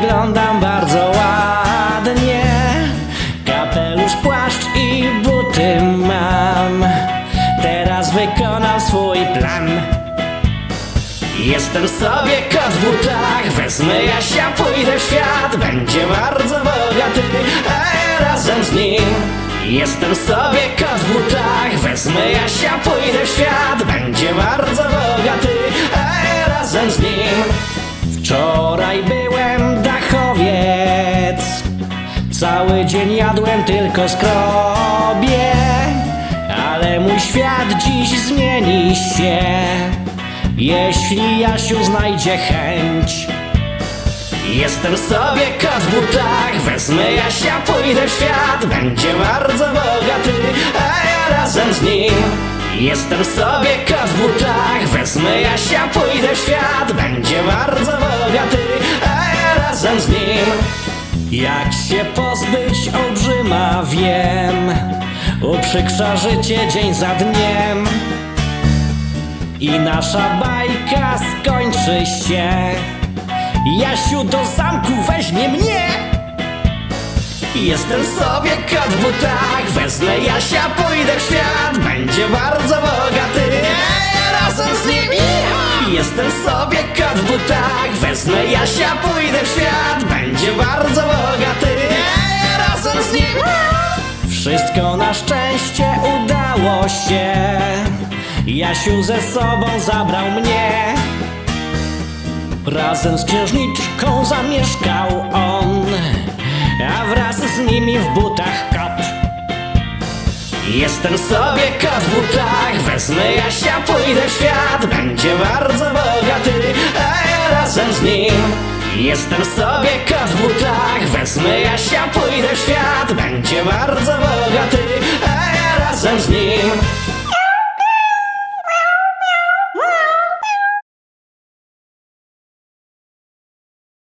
wyglądam bardzo ładnie. Kapelusz, płaszcz i buty mam. Teraz wykonam swój plan. Jestem sobie kot w butach Wezmę Jasia, pójdę w świat. Będzie bardzo bogaty, a razem z nim. Jestem sobie kot w butach Wezmę Jasia, pójdę w świat. Będzie bardzo bogaty, a razem z nim. Wczoraj by Cały dzień jadłem tylko skrobie Ale mój świat dziś zmieni się. Jeśli Jasiu znajdzie chęć Jestem sobie kot w butach Wezmę Jasia, pójdę w świat. Będzie bardzo bogaty A ja razem z nim. Jestem sobie kot w butach Wezmę Jasia, pójdę w świat. Będzie bardzo bogaty A ja razem z nim Jak się pozbyć olbrzyma wiem. Uprzykrza życie dzień za dniem. I nasza bajka skończy się. Jasiu do zamku weźmie mnie. Jestem sobie kot w butach Wezmę Jasia, pójdę w świat. Będzie bardzo bogaty. Razem z nim! Jestem sobie kot w butach Wezmę Jasia, pójdę w świat. Będzie bardzo Wszystko na szczęście udało się. Jasiu ze sobą zabrał mnie. Razem z księżniczką zamieszkał on A wraz z nimi w butach kot. Jestem sobie kot w butach Wezmę Jasia, pójdę w świat. Będzie bardzo bogaty A ja razem z nim. Jestem sobie kot w butach Wezmę Jasia, pójdę w świat. Będzie bardzo bogaty A ja razem z nim